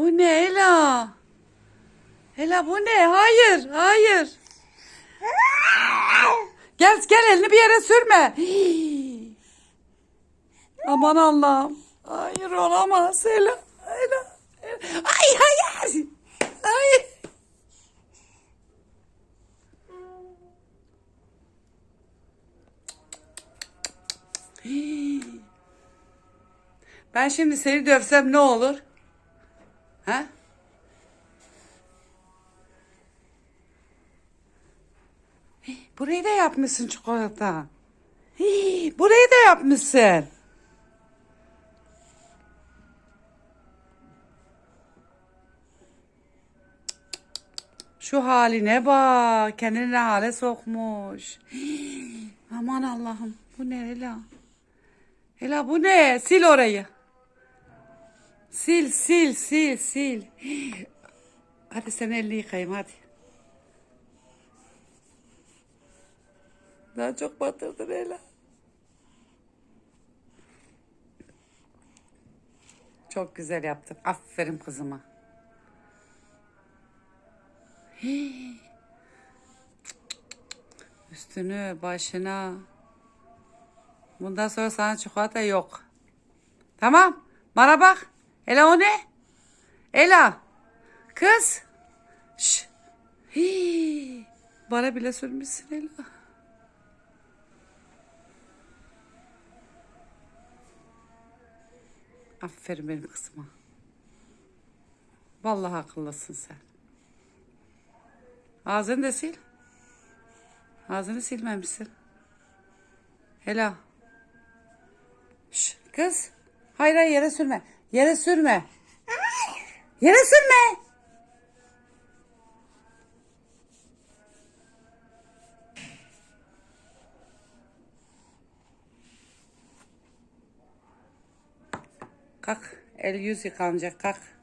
Bu ne Ela? Ela bu ne? Hayır, hayır. Gel gel elini bir yere sürme. Aman Allah'ım. Hayır olamaz Ela. Ela. Ay hayır. Ay. Ben şimdi seni dövsem ne olur? Ha? Burayı da yapmışsın çikolata. Hii, Burayı da yapmışsın. Şu haline bak. Kendini ne hale sokmuş. Aman Allah'ım. Bu ne Ela? Ela bu ne? Sil orayı. Sil sil sil sil. Hadi sen elini yıkayayım hadi. Daha çok batırdın Ela. Çok güzel yaptın. Aferin kızıma. Üstünü, başına. Bundan sonra sana çikolata yok. Tamam. Bana bak. Ela o ne? Ela. Kız. Şş. Hii. Bana bile sürmüşsün Ela. Aferin benim kızıma. Vallahi akıllısın sen. Ağzını da sil. Ağzını silmemişsin. Ela. Şş, kız. Hayır hayır yere sürme. Yere sürme. Yere sürme. Kalk. El yüz yıkanacak. Kalk.